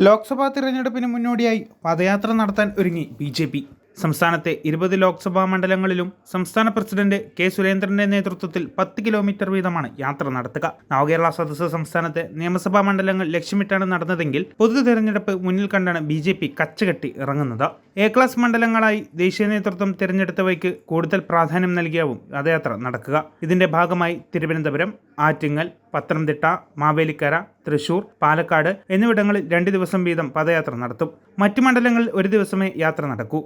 ലോക്സഭാ തിരഞ്ഞെടുപ്പിന് മുന്നോടിയായി പദയാത്ര നടത്താൻ ഒരുങ്ങി ബി ജെ പി. സംസ്ഥാനത്തെ ഇരുപത് ലോക്സഭാ മണ്ഡലങ്ങളിലും സംസ്ഥാന പ്രസിഡന്റ് കെ സുരേന്ദ്രന്റെ നേതൃത്വത്തിൽ പത്ത് കിലോമീറ്റർ വീതമാണ് യാത്ര നടത്തുക. നവകേരള സദസ്സ് സംസ്ഥാനത്തെ നിയമസഭാ മണ്ഡലങ്ങൾ ലക്ഷ്യമിട്ടാണ് നടന്നതെങ്കിൽ പൊതു തെരഞ്ഞെടുപ്പ് മുന്നിൽ കണ്ടാണ് ബി ജെ പി കച്ചകെട്ടി ഇറങ്ങുന്നത്. എ ക്ലാസ് മണ്ഡലങ്ങളായി ദേശീയ നേതൃത്വം തിരഞ്ഞെടുത്തവയ്ക്ക് കൂടുതൽ പ്രാധാന്യം നൽകിയാവും പദയാത്ര നടക്കുക. ഇതിന്റെ ഭാഗമായി തിരുവനന്തപുരം ആറ്റിങ്ങൽ പത്തനംതിട്ട മാവേലിക്കര തൃശൂർ പാലക്കാട് എന്നിവിടങ്ങളിൽ രണ്ട് ദിവസം വീതം പദയാത്ര നടത്തും. മറ്റു മണ്ഡലങ്ങളിൽ ഒരു ദിവസമേ യാത്ര നടക്കൂ.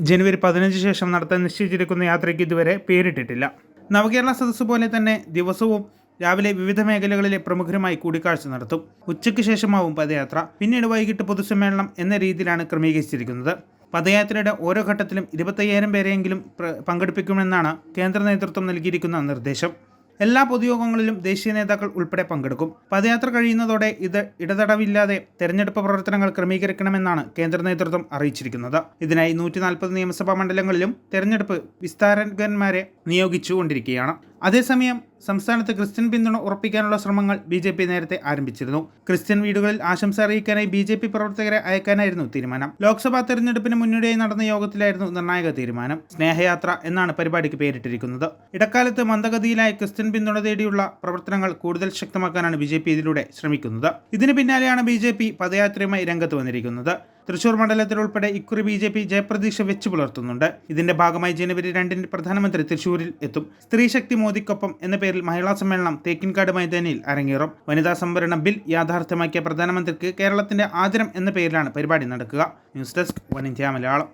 ജനുവരി പതിനഞ്ച് ശേഷം നടത്താൻ നിശ്ചയിച്ചിരിക്കുന്ന യാത്രയ്ക്ക് ഇതുവരെ പേരിട്ടിട്ടില്ല. നവകേരള സദസ്സ് പോലെ തന്നെ ദിവസവും രാവിലെ വിവിധ മേഖലകളിലെ പ്രമുഖരുമായി കൂടിക്കാഴ്ച നടത്തും. ഉച്ചയ്ക്ക് ശേഷമാവും പദയാത്ര. പിന്നീട് വൈകിട്ട് പൊതുസമ്മേളനം എന്ന രീതിയിലാണ് ക്രമീകരിച്ചിരിക്കുന്നത്. പദയാത്രയുടെ ഓരോ ഘട്ടത്തിലും ഇരുപത്തയ്യായിരം പേരെയെങ്കിലും പ്ര- പങ്കെടുപ്പിക്കുമെന്നാണ് കേന്ദ്ര നേതൃത്വം നൽകിയിരിക്കുന്ന നിർദ്ദേശം. എല്ലാ പൊതുയോഗങ്ങളിലും ദേശീയ നേതാക്കൾ ഉൾപ്പെടെ പങ്കെടുക്കും. പദയാത്ര കഴിയുന്നതോടെ ഇത് ഇടതടവില്ലാതെ തെരഞ്ഞെടുപ്പ് പ്രവർത്തനങ്ങൾ ക്രമീകരിക്കണമെന്നാണ് കേന്ദ്ര നേതൃത്വം അറിയിച്ചിരിക്കുന്നത്. ഇതിനായി നൂറ്റി നിയമസഭാ മണ്ഡലങ്ങളിലും തെരഞ്ഞെടുപ്പ് വിസ്താരകന്മാരെ നിയോഗിച്ചുകൊണ്ടിരിക്കുകയാണ്. അതേസമയം സംസ്ഥാനത്ത് ക്രിസ്ത്യൻ പിന്തുണ ഉറപ്പിക്കാനുള്ള ശ്രമങ്ങൾ ബി ജെ പി നേരത്തെ ആരംഭിച്ചിരുന്നു. ക്രിസ്ത്യൻ വീടുകളിൽ ആശംസ അറിയിക്കാനായി ബി ജെ പി പ്രവർത്തകരെ അയക്കാനായിരുന്നു തീരുമാനം. ലോക്സഭാ തെരഞ്ഞെടുപ്പിന് മുന്നോടിയായി നടന്ന യോഗത്തിലായിരുന്നു നിർണായക തീരുമാനം. സ്നേഹയാത്ര എന്നാണ് പരിപാടിക്ക് പേരിട്ടിരിക്കുന്നത്. ഇടക്കാലത്ത് മന്ദഗതിയിലായ ക്രിസ്ത്യൻ പിന്തുണ തേടിയുള്ള പ്രവർത്തനങ്ങൾ കൂടുതൽ ശക്തമാക്കാനാണ് ബി ഇതിലൂടെ ശ്രമിക്കുന്നത്. ഇതിന് പിന്നാലെയാണ് ബി പദയാത്രയുമായി രംഗത്ത് വന്നിരിക്കുന്നത്. തൃശൂർ മണ്ഡലത്തിൽ ഉൾപ്പെടെ ഇക്കുറി ബി ജെ പി ജയപ്രതീക്ഷ വെച്ചു പുലർത്തുന്നുണ്ട്. ഇതിന്റെ ഭാഗമായി ജനുവരി രണ്ടിന് പ്രധാനമന്ത്രി തൃശൂരിൽ എത്തും. സ്ത്രീശക്തി മോദിക്കൊപ്പം എന്ന പേരിൽ മഹിളാ സമ്മേളനം തേക്കിൻകാട് മൈതാനിയിൽ അരങ്ങേറും. വനിതാ സംവരണ ബിൽ യാഥാർത്ഥ്യമാക്കിയ പ്രധാനമന്ത്രിക്ക് കേരളത്തിന്റെ ആദരം എന്ന പേരിലാണ് പരിപാടി നടക്കുക. News desk one India Malayalam.